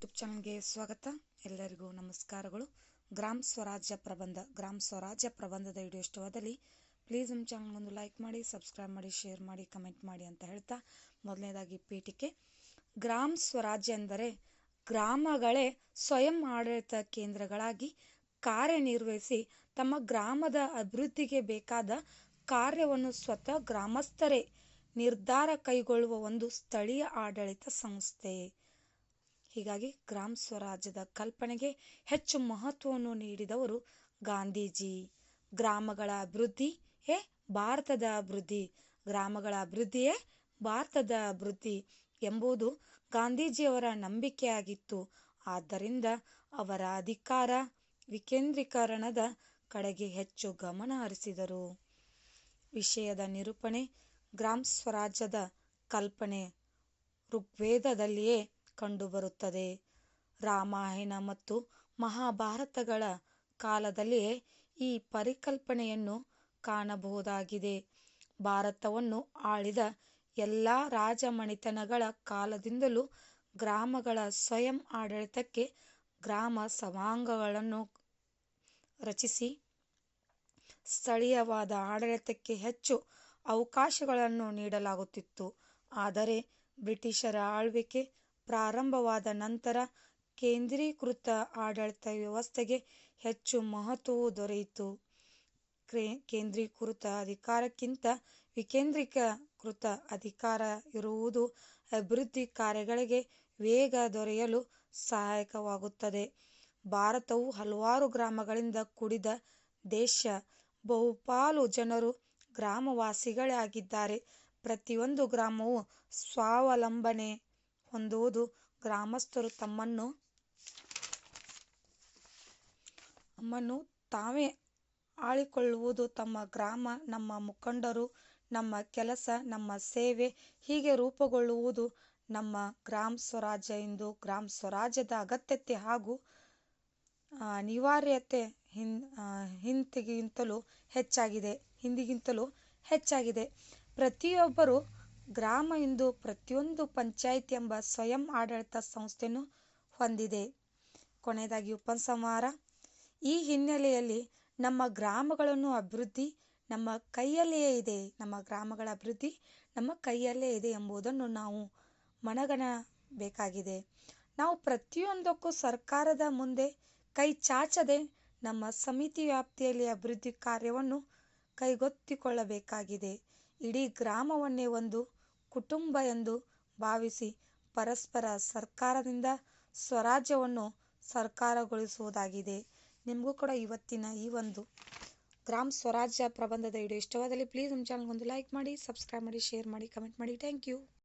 YouTube ಚಾನಲ್ಗೆ ಸ್ವಾಗತ. ಎಲ್ಲರಿಗೂ ನಮಸ್ಕಾರಗಳು. ಗ್ರಾಮ್ ಸ್ವರಾಜ್ಯ ಪ್ರಬಂಧ. ಗ್ರಾಮ್ ಸ್ವರಾಜ್ಯ ಪ್ರಬಂಧದ ವಿಡಿಯೋ ಇಷ್ಟವಾದಲ್ಲಿ ಪ್ಲೀಸ್ ನಮ್ಮ ಚಾನಲ್ ಒಂದು ಲೈಕ್ ಮಾಡಿ ಸಬ್ಸ್ಕ್ರೈಬ್ ಮಾಡಿ ಶೇರ್ ಮಾಡಿ ಕಮೆಂಟ್ ಮಾಡಿ ಅಂತ ಹೇಳ್ತಾ ಮೊದಲನೇದಾಗಿ ಪೀಠಿಕೆ. ಗ್ರಾಮ್ ಸ್ವರಾಜ್ಯ ಎಂದರೆ ಗ್ರಾಮಗಳೇ ಸ್ವಯಂ ಆಡಳಿತ ಕೇಂದ್ರಗಳಾಗಿ ಕಾರ್ಯನಿರ್ವಹಿಸಿ ತಮ್ಮ ಗ್ರಾಮದ ಅಭಿವೃದ್ಧಿಗೆ ಬೇಕಾದ ಕಾರ್ಯವನ್ನು ಸ್ವತಃ ಗ್ರಾಮಸ್ಥರೇ ನಿರ್ಧಾರ ಕೈಗೊಳ್ಳುವ ಒಂದು ಸ್ಥಳೀಯ ಆಡಳಿತ ಸಂಸ್ಥೆ. ಹೀಗಾಗಿ ಗ್ರಾಮ ಸ್ವರಾಜ್ಯದ ಕಲ್ಪನೆಗೆ ಹೆಚ್ಚು ಮಹತ್ವವನ್ನು ನೀಡಿದವರು ಗಾಂಧೀಜಿ. ಗ್ರಾಮಗಳ ಅಭಿವೃದ್ಧಿಯೇ ಭಾರತದ ಅಭಿವೃದ್ಧಿ. ಗ್ರಾಮಗಳ ಅಭಿವೃದ್ಧಿಯೇ ಭಾರತದ ಅಭಿವೃದ್ಧಿ ಎಂಬುದು ಗಾಂಧೀಜಿಯವರ ನಂಬಿಕೆಯಾಗಿತ್ತು. ಆದ್ದರಿಂದ ಅವರ ಅಧಿಕಾರ ವಿಕೇಂದ್ರೀಕರಣದ ಕಡೆಗೆ ಹೆಚ್ಚು ಗಮನ ಹರಿಸಿದರು. ವಿಷಯದ ನಿರೂಪಣೆ ಗ್ರಾಮ ಸ್ವರಾಜ್ಯದ ಕಲ್ಪನೆ ಋಗ್ವೇದದಲ್ಲಿಯೇ ಕಂಡುಬರುತ್ತದೆ. ರಾಮಾಯಣ ಮತ್ತು ಮಹಾಭಾರತಗಳ ಕಾಲದಲ್ಲಿಯೇ ಈ ಪರಿಕಲ್ಪನೆಯನ್ನು ಕಾಣಬಹುದಾಗಿದೆ. ಭಾರತವನ್ನು ಆಳಿದ ಎಲ್ಲ ರಾಜಮಣಿತನಗಳ ಕಾಲದಿಂದಲೂ ಗ್ರಾಮಗಳ ಸ್ವಯಂ ಆಡಳಿತಕ್ಕೆ ಗ್ರಾಮ ಸಭಾಂಗಗಳನ್ನು ರಚಿಸಿ, ಸ್ಥಳೀಯವಾದ ಆಡಳಿತಕ್ಕೆ ಹೆಚ್ಚು ಅವಕಾಶಗಳನ್ನು ನೀಡಲಾಗುತ್ತಿತ್ತು. ಆದರೆ ಬ್ರಿಟಿಷರ ಆಳ್ವಿಕೆ ಪ್ರಾರಂಭವಾದ ನಂತರ ಕೇಂದ್ರೀಕೃತ ಆಡಳಿತ ವ್ಯವಸ್ಥೆಗೆ ಹೆಚ್ಚು ಮಹತ್ವವು ದೊರೆಯಿತು. ಕೇಂದ್ರೀಕೃತ ಅಧಿಕಾರಕ್ಕಿಂತ ವಿಕೇಂದ್ರೀಕೃತ ಅಧಿಕಾರ ಇರುವುದು ಅಭಿವೃದ್ಧಿ ಕಾರ್ಯಗಳಿಗೆ ವೇಗ ದೊರೆಯಲು ಸಹಾಯಕವಾಗುತ್ತದೆ. ಭಾರತವು ಹಲವಾರು ಗ್ರಾಮಗಳಿಂದ ಕೂಡಿದ ದೇಶ. ಬಹುಪಾಲು ಜನರು ಗ್ರಾಮವಾಸಿಗಳೇ ಆಗಿದ್ದಾರೆ. ಪ್ರತಿಯೊಂದು ಗ್ರಾಮವು ಸ್ವಾವಲಂಬನೆ ಹೊಂದುವುದು ಗ್ರಾಮಸ್ಥರು ತಮ್ಮನ್ನು ತಮ್ಮನ್ನು ತಾವೇ ಆಳಿಕೊಳ್ಳುವುದು ತಮ್ಮ ಗ್ರಾಮ, ನಮ್ಮ ಮುಖಂಡರು, ನಮ್ಮ ಕೆಲಸ, ನಮ್ಮ ಸೇವೆ ಹೀಗೆ ರೂಪುಗೊಳ್ಳುವುದು ನಮ್ಮ ಗ್ರಾಮ ಸ್ವರಾಜ್ಯ ಎಂದು ಗ್ರಾಮ ಸ್ವರಾಜ್ಯದ ಅಗತ್ಯತೆ ಹಾಗೂ ಅನಿವಾರ್ಯತೆ ಹಿನ್ ಹಿಂದಿಗಿಂತಲೂ ಹೆಚ್ಚಾಗಿದೆ ಹಿಂದಿಗಿಂತಲೂ ಹೆಚ್ಚಾಗಿದೆ. ಪ್ರತಿಯೊಬ್ಬರು ಗ್ರಾಮ ಇಂದು ಪ್ರತಿಯೊಂದು ಪಂಚಾಯತ್ ಎಂಬ ಸ್ವಯಂ ಆಡಳಿತ ಸಂಸ್ಥೆಯನ್ನು ಹೊಂದಿದೆ. ಕೊನೆಯದಾಗಿ ಉಪಸಂಹಾರ. ಈ ಹಿನ್ನೆಲೆಯಲ್ಲಿ ನಮ್ಮ ಗ್ರಾಮಗಳನ್ನು ಅಭಿವೃದ್ಧಿ ನಮ್ಮ ಕೈಯಲ್ಲಿಯೇ ಇದೆ. ನಮ್ಮ ಗ್ರಾಮಗಳ ಅಭಿವೃದ್ಧಿ ನಮ್ಮ ಕೈಯಲ್ಲೇ ಇದೆ ಎಂಬುದನ್ನು ನಾವು ಮನಗಣಬೇಕಾಗಿದೆ. ನಾವು ಪ್ರತಿಯೊಂದಕ್ಕೂ ಸರ್ಕಾರದ ಮುಂದೆ ಕೈ ಚಾಚದೆ ನಮ್ಮ ಸಮಿತಿ ವ್ಯಾಪ್ತಿಯಲ್ಲಿ ಅಭಿವೃದ್ಧಿ ಕಾರ್ಯವನ್ನು ಕೈಗೊತ್ತಿಕೊಳ್ಳಬೇಕಾಗಿದೆ. ಇಡೀ ಗ್ರಾಮವನ್ನೇ ಒಂದು ಕುಟುಂಬ ಎಂದು ಭಾವಿಸಿ ಪರಸ್ಪರ ಸರ್ಕಾರದಿಂದ ಸ್ವರಾಜ್ಯವನ್ನು ಸರ್ಕಾರಗೊಳಿಸುವುದಾಗಿದೆ. ನಿಮಗೂ ಕೂಡ ಇವತ್ತಿನ ಈ ಒಂದು ಗ್ರಾಮ ಸ್ವರಾಜ್ಯ ಪ್ರಬಂಧದ ವಿಡಿಯೋ ಇಷ್ಟವಾದಲ್ಲಿ ಪ್ಲೀಸ್ ನಮ್ಮ ಚಾನಲ್ಗೊಂದು ಲೈಕ್ ಮಾಡಿ ಸಬ್ಸ್ಕ್ರೈಬ್ ಮಾಡಿ ಶೇರ್ ಮಾಡಿ ಕಮೆಂಟ್ ಮಾಡಿ. Thank you